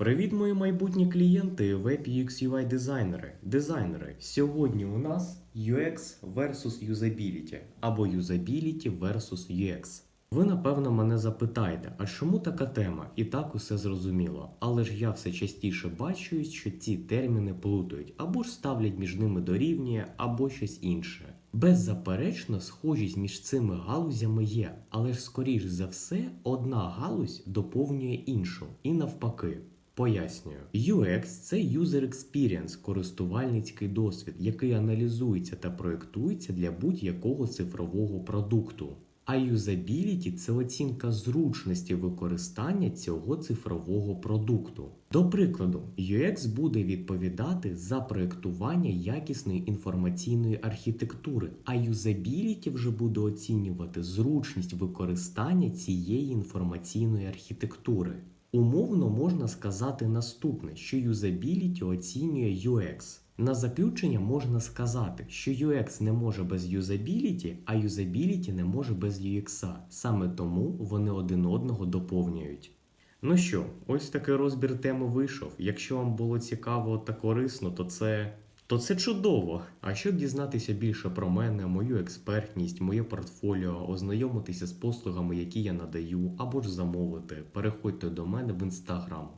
Привіт, мої майбутні клієнти, веб UX UI дизайнери. Дизайнери. Сьогодні у нас UX versus usability або usability versus UX. Ви напевно мене запитаєте, а чому така тема? І так усе зрозуміло. Але ж я все частіше бачу, що ці терміни плутають або ж ставлять між ними дорівнює, або щось інше. Беззаперечно, схожість між цими галузями є, але ж скоріш за все, одна галузь доповнює іншу, і навпаки. Пояснюю, UX – це User Experience, користувальницький досвід, який аналізується та проєктується для будь-якого цифрового продукту. А юзабіліті це оцінка зручності використання цього цифрового продукту. До прикладу, UX буде відповідати за проєктування якісної інформаційної архітектури, а юзабіліті вже буде оцінювати зручність використання цієї інформаційної архітектури. Умовно можна сказати наступне, що юзабіліті оцінює UX. На заключення можна сказати, що UX не може без юзабіліті, а юзабіліті не може без UX. Саме тому вони один одного доповнюють. Ну що, ось такий розбір теми вийшов. Якщо вам було цікаво та корисно, то це. То це чудово. А щоб дізнатися більше про мене, мою експертність, моє портфоліо, ознайомитися з послугами, які я надаю, або ж замовити, переходьте до мене в інстаграм.